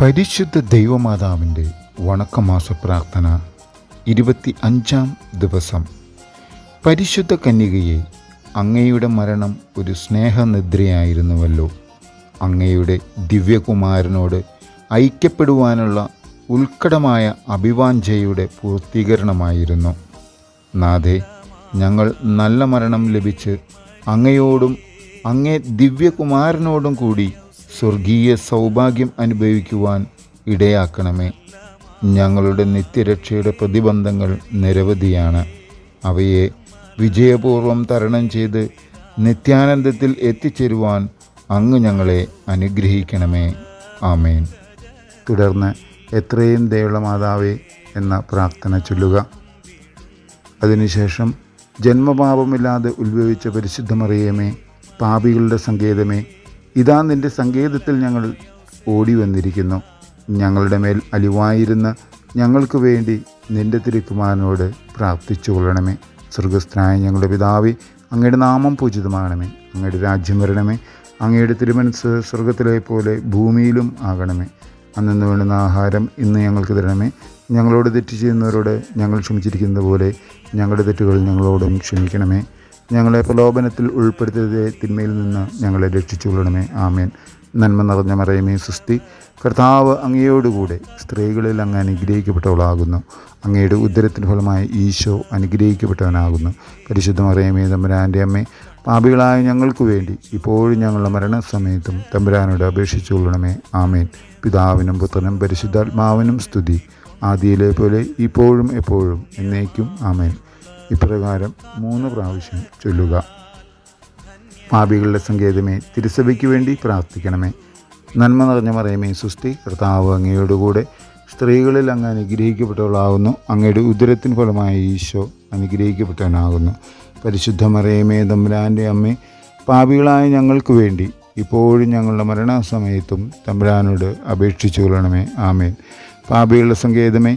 പരിശുദ്ധ ദൈവമാതാവിന്റെ വണക്കമാസ പ്രാർത്ഥന ഇരുപത്തി അഞ്ചാം ദിവസം. പരിശുദ്ധ കന്യകയെ അങ്ങയുടെ മരണം ഒരു സ്നേഹനിദ്രയായിരുന്നുവല്ലോ. അങ്ങയുടെ ദിവ്യകുമാരനോട് ഐക്യപ്പെടുവാനുള്ള ഉത്കടമായ അഭിവാഞ്ചയുടെ പൂർത്തീകരണമായിരുന്നു. നാഥേ ഞങ്ങൾ നല്ല മരണം ലഭിച്ച് അങ്ങയോടും അങ്ങേ ദിവ്യകുമാരനോടും കൂടി സ്വർഗീയ സൗഭാഗ്യം അനുഭവിക്കുവാൻ ഇടയാക്കണമേ. ഞങ്ങളുടെ നിത്യരക്ഷയുടെ പ്രതിബന്ധങ്ങൾ നിരവധിയാണ്. അവയെ വിജയപൂർവം തരണം ചെയ്ത് നിത്യാനന്ദത്തിൽ എത്തിച്ചേരുവാൻ അങ്ങ് ഞങ്ങളെ അനുഗ്രഹിക്കണമേ. ആമേൻ. തുടർന്ന് എത്രയും ദയുള്ള മാതാവേ എന്ന പ്രാർത്ഥന ചൊല്ലുക. അതിനുശേഷം ജന്മപാപമില്ലാതെ ഉത്ഭവിച്ച പരിശുദ്ധമറിയമേ പാപികളുടെ സങ്കേതമേ ഇതാ നിന്റെ സങ്കേതത്തിൽ ഞങ്ങൾ ഓടി വന്നിരിക്കുന്നു. ഞങ്ങളുടെ മേൽ അലിവായിരുന്ന ഞങ്ങൾക്ക് വേണ്ടി നിന്റെ തിരുക്കുമാരനോട് പ്രാർത്ഥിച്ചു കൊള്ളണമേ സ്വർഗസ്ഥനായ ഞങ്ങളുടെ പിതാവി അങ്ങയുടെ നാമം പൂജിതമാകണമേ. അങ്ങയുടെ രാജ്യം വരണമേ. അങ്ങയുടെ തിരുമനസ് സ്വർഗത്തിലെ പോലെ ഭൂമിയിലും ആകണമേ. അന്നു വേണ്ടുന്ന ആഹാരം ഇന്ന് ഞങ്ങൾക്ക് തരണമേ. ഞങ്ങളോട് തെറ്റ് ചെയ്യുന്നവരോട് ഞങ്ങൾ ക്ഷമിച്ചിരിക്കുന്നത് പോലെ ഞങ്ങളുടെ തെറ്റുകൾ ഞങ്ങളോടും ക്ഷമിക്കണമേ. ഞങ്ങളെ പ്രലോഭനത്തിൽ ഉൾപ്പെടുത്തിയതേ തിന്മയിൽ നിന്ന് ഞങ്ങളെ രക്ഷിച്ചുകൊള്ളണമേ ആമേൻ. നന്മ നിറഞ്ഞ മറയമേ സുസ്തി കർത്താവ് അങ്ങയോടുകൂടെ സ്ത്രീകളിൽ അങ്ങ് അനുഗ്രഹിക്കപ്പെട്ടവളാകുന്നു. അങ്ങയുടെ ഉദരത്തിന് ഫലമായി ഈശോ അനുഗ്രഹിക്കപ്പെട്ടവനാകുന്നു. പരിശുദ്ധ മറയമേ തമ്പുരാന്റെ അമ്മേ പാപികളായ ഞങ്ങൾക്ക് വേണ്ടി ഇപ്പോഴും ഞങ്ങളുടെ മരണസമയത്തും തമ്പുരാനോട് അപേക്ഷിച്ചുകൊള്ളണമേ ആമേൻ. പിതാവിനും പുത്രനും പരിശുദ്ധാത്മാവിനും സ്തുതി. ആദിയിലെ പോലെ ഇപ്പോഴും എപ്പോഴും എന്നേക്കും. ആമേൻ. ഇപ്രകാരം മൂന്ന് പ്രാവശ്യം ചൊല്ലുക. പാപികളുടെ സങ്കേതമേ തിരുസഭയ്ക്ക് വേണ്ടി പ്രാർത്ഥിക്കണമേ. നന്മ നിറഞ്ഞ മറയമേ സുസ്തി കർത്താവ് അങ്ങയോടുകൂടെ സ്ത്രീകളിൽ അങ്ങ് അനുഗ്രഹിക്കപ്പെട്ടവളാകുന്നു അങ്ങയുടെ ഉദരത്തിന് ഫലമായ ഈശോ അനുഗ്രഹിക്കപ്പെട്ടവനാകുന്നു. പരിശുദ്ധ മറയമേ തമ്പുരാന്റെ അമ്മേ പാപികളായ ഞങ്ങൾക്ക് വേണ്ടി ഇപ്പോഴും ഞങ്ങളുടെ മരണസമയത്തും തമ്പുരാനോട് അപേക്ഷിച്ചു കൊള്ളണമേ ആമേൻ. പാപികളുടെ സങ്കേതമേ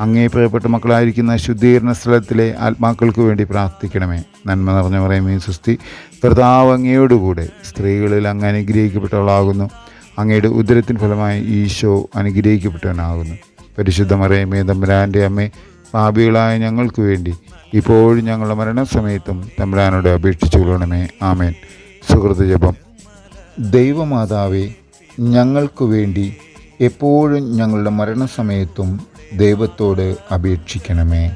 അങ്ങേ പ്രിയപ്പെട്ട മക്കളായിരിക്കുന്ന ശുദ്ധീകരണ സ്ഥലത്തിലെ ആത്മാക്കൾക്ക് വേണ്ടി പ്രാർത്ഥിക്കണമേ. നന്മ നിറഞ്ഞ പറയുമേ സുസ്തി. കർത്താവ് അങ്ങയോടുകൂടെ സ്ത്രീകളിൽ അങ്ങ് അനുഗ്രഹിക്കപ്പെട്ടവളാകുന്നു. അങ്ങയുടെ ഉദരത്തിന് ഫലമായി ഈശോ അനുഗ്രഹിക്കപ്പെട്ടവനാകുന്നു. പരിശുദ്ധ മറിയമേ തമ്പുരാന്റെ അമ്മേ പാപികളായ ഞങ്ങൾക്ക് വേണ്ടി ഇപ്പോഴും ഞങ്ങളുടെ മരണസമയത്തും തമ്പുരാനോട് അപേക്ഷിച്ചു കൊള്ളണമേ. ആമേൻ. സുഹൃത്ത് ജപം. ദൈവമാതാവേ ഞങ്ങൾക്ക് വേണ്ടി എപ്പോഴും ഞങ്ങളുടെ മരണസമയത്തും ദൈവത്തോട് അപേക്ഷിക്കണമേ.